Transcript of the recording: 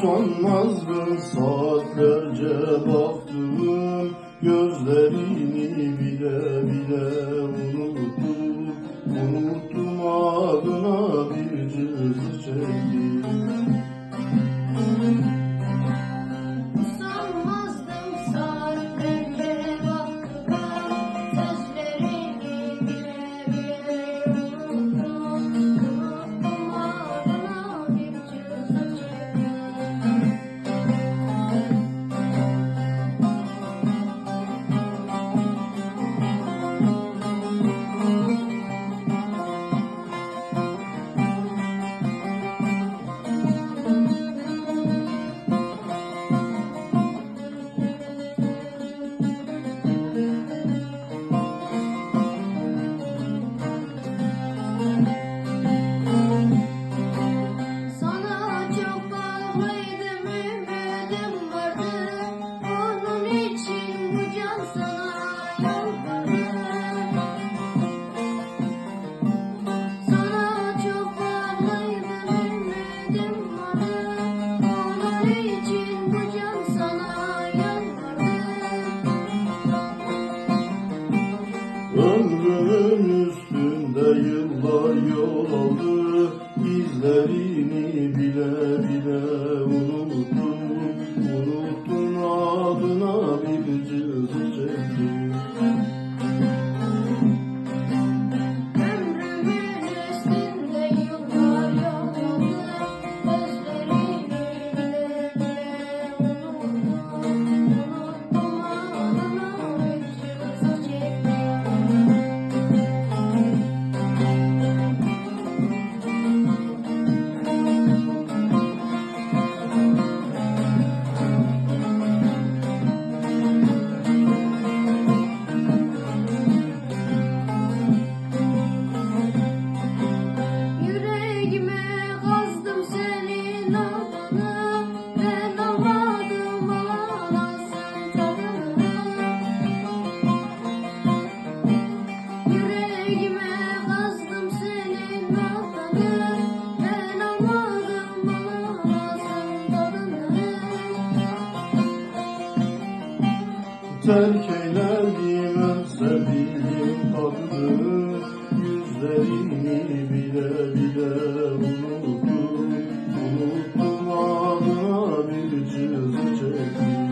Sonmaz Sonmazdı saatlerce baktım Gözlerini bile bile unuttum. Unuttum adına bir cızı çektim. know. Terk eyledim sevdiğim tatlı Yüzlerini bile bile unuttum. Unuttum adına bir çizgi çektim.